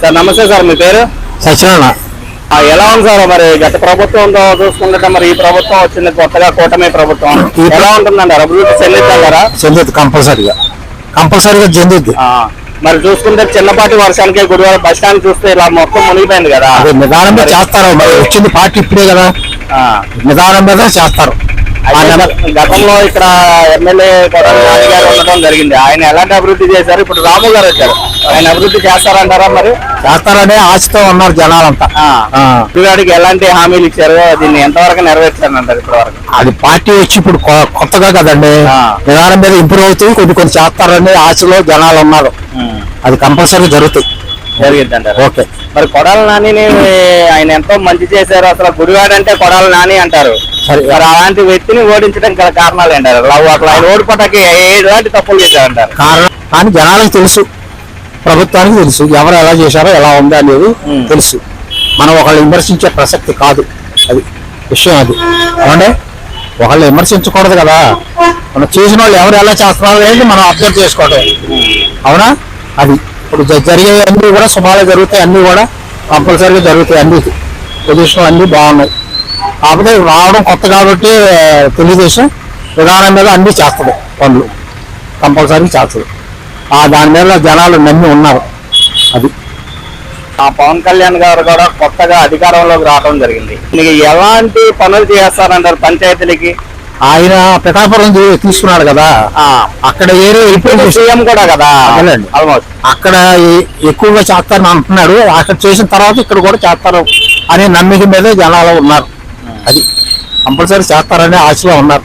Sir నమస్తే sir మీ పేరు? సత్యనారాయణ. ఎలా ఉంది సార్ మరి గత ప్రభుత్వంతో చూసుకుంటే మరి ఈ ప్రభుత్వం వచ్చింది కొత్తగా కూటమి ప్రభుత్వం. ఎలా ఉంటుందంటారు అభివృద్ధి చెందిద్దంటారా చెందుద్ది కంపల్సరీగా. కంపల్సరీగా చెందుద్ది. మరి చూసుకుంటే చిన్నపాటి వర్షానికి గుడివాడ బస్ స్టాండ్ చూస్తే ఇలా మొత్తం మునిగిపోయింది కదా. అది నిదానం మీద చేస్తారు. మరి వచ్చింది పార్టీ ఇప్పుడే కదా. నిదానం మీద చేస్తారు. గతంలో ఇక్కడ ఎమ్మెల్యే నాని గారు ఉండటం జరిగింది. ఆయన ఎలాంటి అభివృద్ధి చేశారు? ఇప్పుడు రాము గారు వచ్చారు. ఆయన అభివృద్ధి చేస్తారంటారా మరి? చేస్తారనే ఆశతో ఉన్నారు జనాలంతా. గుడివాడికి ఎలాంటి హామీలు ఇచ్చారు దీన్ని ఎంతవరకు నెరవేర్చారంటారు ఇప్పటి వరకు అది పార్టీ వచ్చి ఇప్పుడు కొత్తగా కదండి. నిదానం మీద ఇంప్రూవ్ అవుతుంది కొన్ని కొన్ని చేస్తారనే ఆశలో జనాలు ఉన్నారు. అది కంపల్సరీ జరుగుతాయి. జరిగింది అంటారు ఓకే. మరి కొడాల నానిని ఆయన ఎంతో మంచి చేశారు. అసలు గుడివాడ అంటే కొడాల నాని అంటారు. మరి అలాంటి వ్యక్తిని ఓడించడం గల కారణాలు ఏంటారు లవ్ అట్లా ఆయన ఓడిపోటానికి ఎలాంటి తప్పులు చేశారంటారు కారణం కానీ జనాలకు తెలుసు. ప్రభుత్వానికి తెలుసు. ఎవరు ఎలా చేశారో ఎలా ఉంది అనేది. తెలుసు. మనం ఒకళ్ళు విమర్శించే ప్రసక్తి కాదు. అది విషయం అది. ఏమంటే ఒకళ్ళు విమర్శించకూడదు కదా. మనం చేసిన వాళ్ళు ఎవరు ఎలా చేస్తున్నారో అనేది మనం అబ్జర్వ్ చేసుకోవటం అవునా? అది. ఇప్పుడు జ- జరిగే అన్ని కూడా సుమారుగా జరుగుతాయి. అన్ని కూడా కంపల్సరీగా జరుగుతాయి. అన్ని. పొజిషన్ అన్ని బాగున్నాయి. కాకపోతే రావడం కొత్త కాబట్టి తెలుగుదేశం విధానం మీద అన్ని చేస్తుంది పనులు. కంపల్సరీ చేస్తుంది. ఆ దాని మీద జనాలు నమ్మి ఉన్నారు అది. ఆ పవన్ కళ్యాణ్ గారు కూడా కొత్తగా అధికారంలోకి రావడం జరిగింది. మీకు ఎలాంటి పనులు చేస్తారంటారు పంచాయతీలకి? ఆయన పిఠాపురం తీసుకున్నాడు కదా. అక్కడ ఏరియా ఇప్పుడు సీఎం కూడా కదా. ఆల్మోస్ట్ అక్కడ ఎక్కువగా చేస్తారని అంటున్నాడు. అక్కడ చేసిన తర్వాత ఇక్కడ కూడా చేస్తారు అనే నమ్మిక మీదే జనాలు ఉన్నారు. అది కంపల్సరీ చేస్తారనే ఆశలో ఉన్నారు.